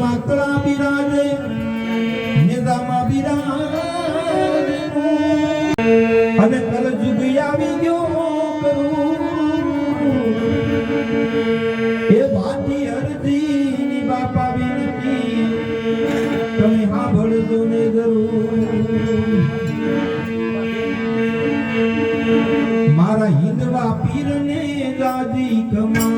વાંકડા બિરાજે નિઝામા બિરાજે અને કલજુગ આવી ગયો કરું એ ભાતી બાપા વિનતી, તમે હા ભળજો ને જરૂર. મારા હિંદવા પીરને જાજી કમા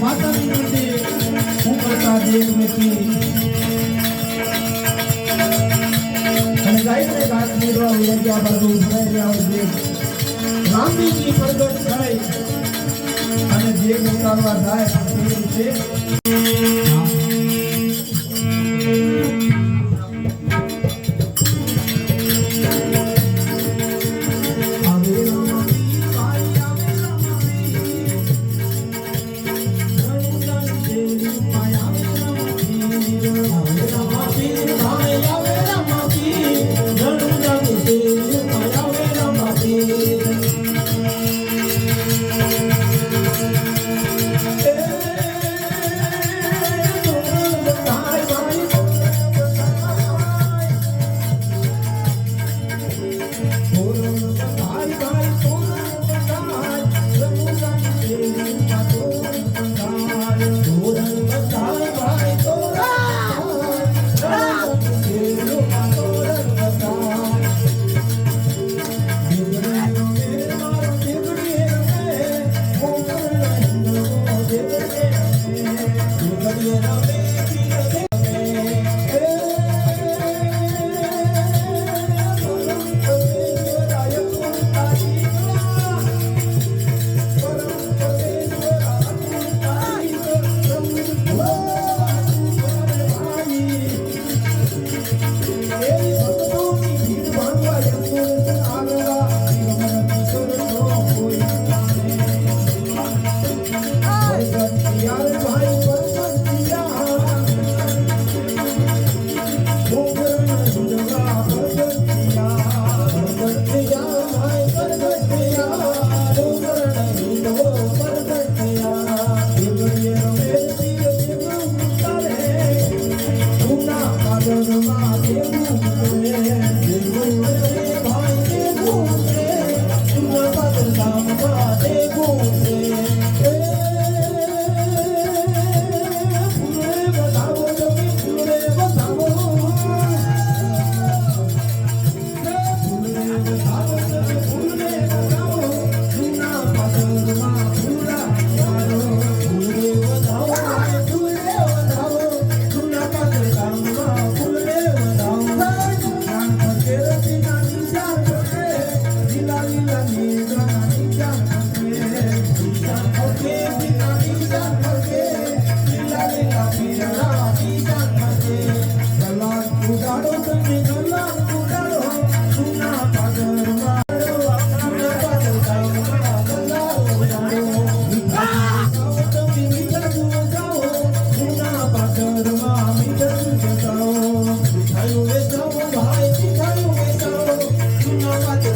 માતાની પ્રત્યે હું કરતા દેખ નથી અને ગાયત્રી ઘાસ નીરવા યોગ્ય બાજુ ભરાઈ રહ્યા છે રામજીની પ્રગટ થાય અને દેખ ઉતારવા જાય તે રીતે Oh,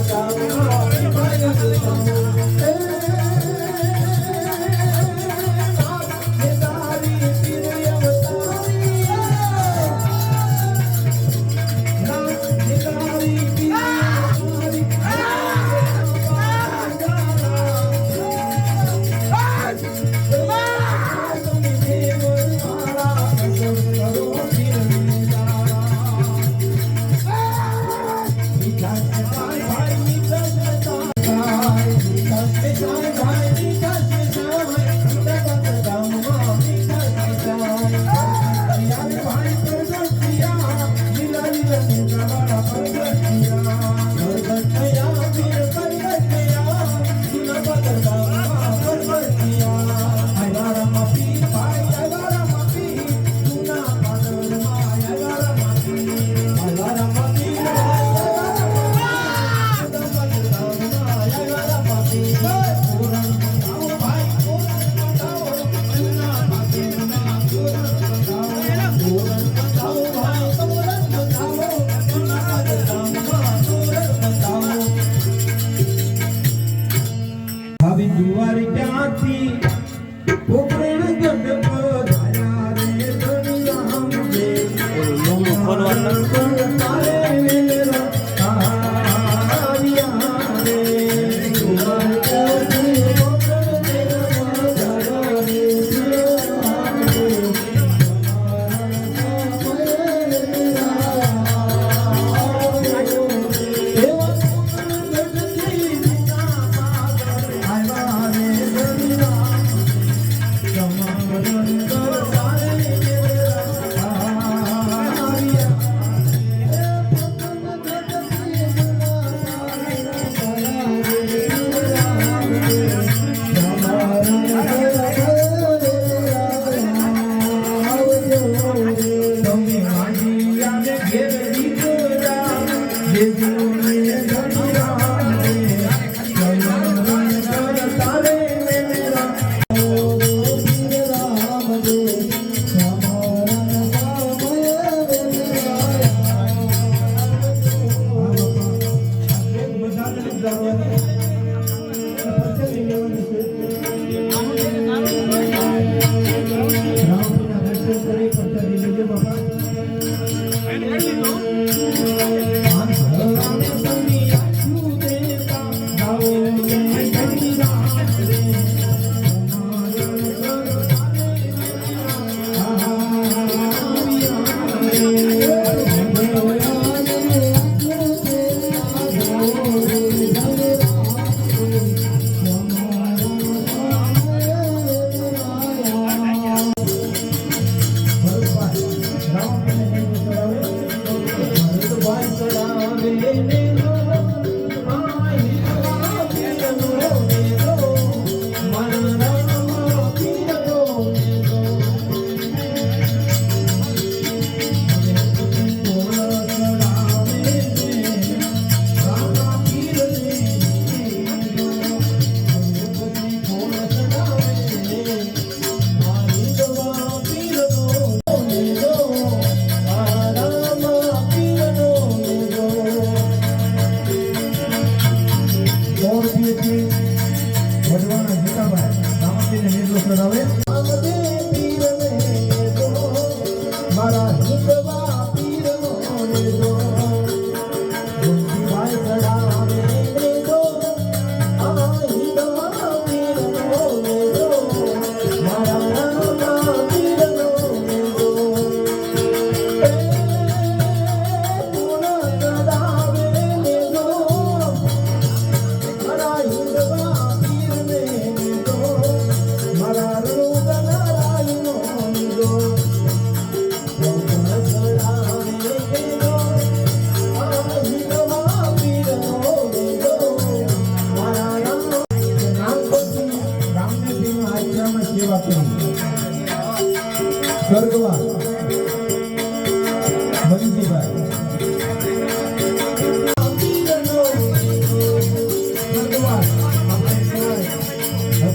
down.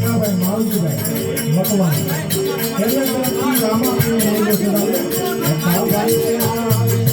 કાકાભાઈ માવજીભાઈ મકવાણી એમને રામાભાઈ માવજીભાઈ